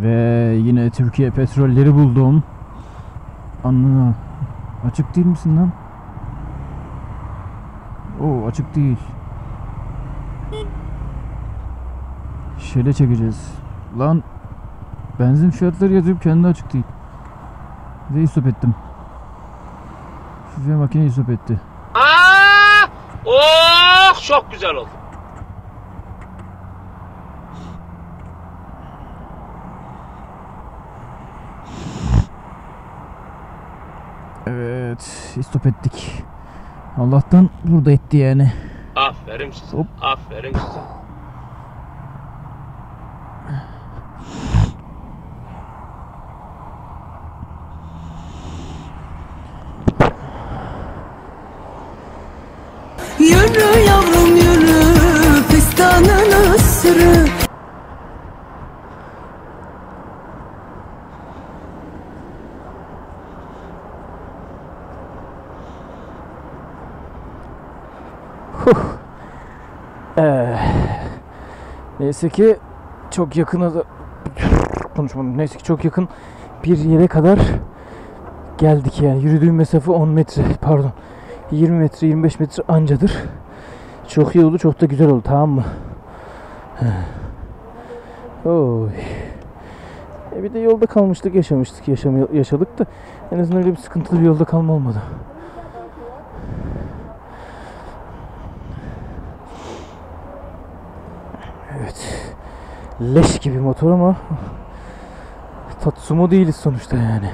Ve yine Türkiye petrolleri buldum. Anla. Açık değil misin lan? Oo açık değil. Şöyle çekeceğiz. Lan benzin fiyatları yazıp kendi açık değil. Ve istop ettim. Ve makine istop etti. Aa! Oh çok güzel oldu. Evet istop ettik. Allah'tan burada etti yani. Aferin size. Hop. Aferin size. Yürü yavrum yürü fistanını sürü Ee, neyse ki çok yakına da konuşmadım. Neyse ki çok yakın bir yere kadar geldik yani. Yürüdüğüm mesafe 10 metre pardon. 20 metre 25 metre ancadır. Çok iyi oldu çok da güzel oldu tamam mı? Oy. E bir de yolda kalmıştık yaşamıştık yaşam yaşadık da en azından öyle bir sıkıntılı bir yolda kalma olmadı. Evet. Leş gibi motor ama Tatsumo değiliz sonuçta yani.